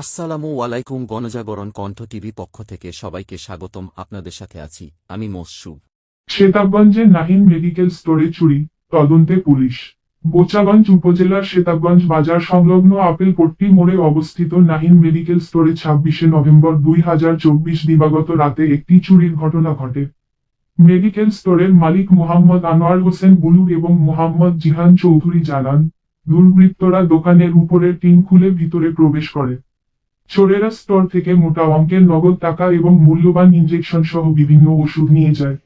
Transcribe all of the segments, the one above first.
আসসালামু আলাইকুম গণজাগরণ কণ্ঠ টিভি পক্ষ থেকে সবাইকে স্বাগতম। আপনাদের সাথে আছি আমি মসুব শ্বেতাবগঞ্জে নাহিন মেডিকেল স্টোরে চুরি, তদন্তে পুলিশ। বোচাগঞ্জ উপজেলার শ্বেতাবগঞ্জ বাজার সংলগ্ন আপেলপট্টি মোড়ে অবস্থিত নাহিন মেডিকেল স্টোরে ছাব্বিশে নভেম্বর দুই হাজার চব্বিশ দিবাগত রাতে একটি চুরির ঘটনা ঘটে। মেডিকেল স্টোরের মালিক মোহাম্মদ আনোয়ার হোসেন বুলু এবং মোহাম্মদ জিহান চৌধুরী জানান, দুর্বৃত্তরা দোকানের উপরের টিন খুলে ভিতরে প্রবেশ করে। চোরেরা স্টোর থেকে মোটা অঙ্কের নগদ টাকা এবং মূল্যবান ইনজেকশন সহ বিভিন্ন ওষুধ নিয়ে যায়।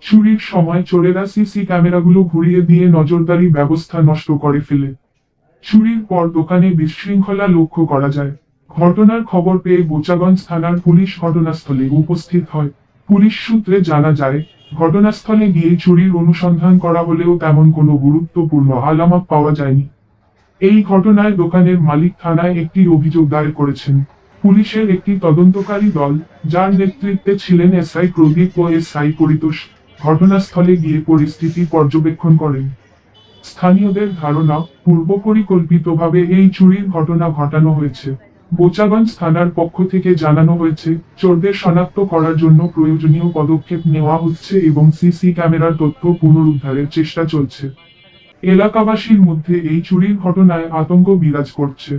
চুরির সময় চোরেরা সিসি ক্যামেরাগুলো ঘুরিয়ে দিয়ে নজরদারি ব্যবস্থা নষ্ট করে ফেলে। চুরির পর দোকানে বিশৃঙ্খলা লক্ষ্য করা যায়। ঘটনার খবর পেয়ে বোচাগঞ্জ থানার পুলিশ ঘটনাস্থলে উপস্থিত হয়। পুলিশ সূত্রে জানা যায়, ঘটনাস্থলে গিয়ে চুরির অনুসন্ধান করা হলেও তেমন কোনো গুরুত্বপূর্ণ আলামত পাওয়া যায়নি। এই ঘটনায় দোকানের মালিক থানায় একটি অভিযোগ দায়ের করেছেন। পুলিশের একটি তদন্তকারী দল, যার নেতৃত্বে ছিলেন এসআই প্রদীপ ও এসআই পরিতোষ, ঘটনাস্থলে গিয়ে পরিস্থিতি পর্যবেক্ষণ করেন। স্থানীয়দের ধারণা, পূর্ব পরিকল্পিতভাবে এই চুরির ঘটনা ঘটানো হয়েছে। বোচাগঞ্জ থানার পক্ষ থেকে জানানো হয়েছে, চোরদের শনাক্ত করার জন্য প্রয়োজনীয় পদক্ষেপ নেওয়া হচ্ছে এবং সিসি ক্যামেরার তথ্য পুনরুদ্ধারের চেষ্টা চলছে। এলাকাবাসীর মধ্যে এই চুরির ঘটনায় আতঙ্ক বিরাজ করছে।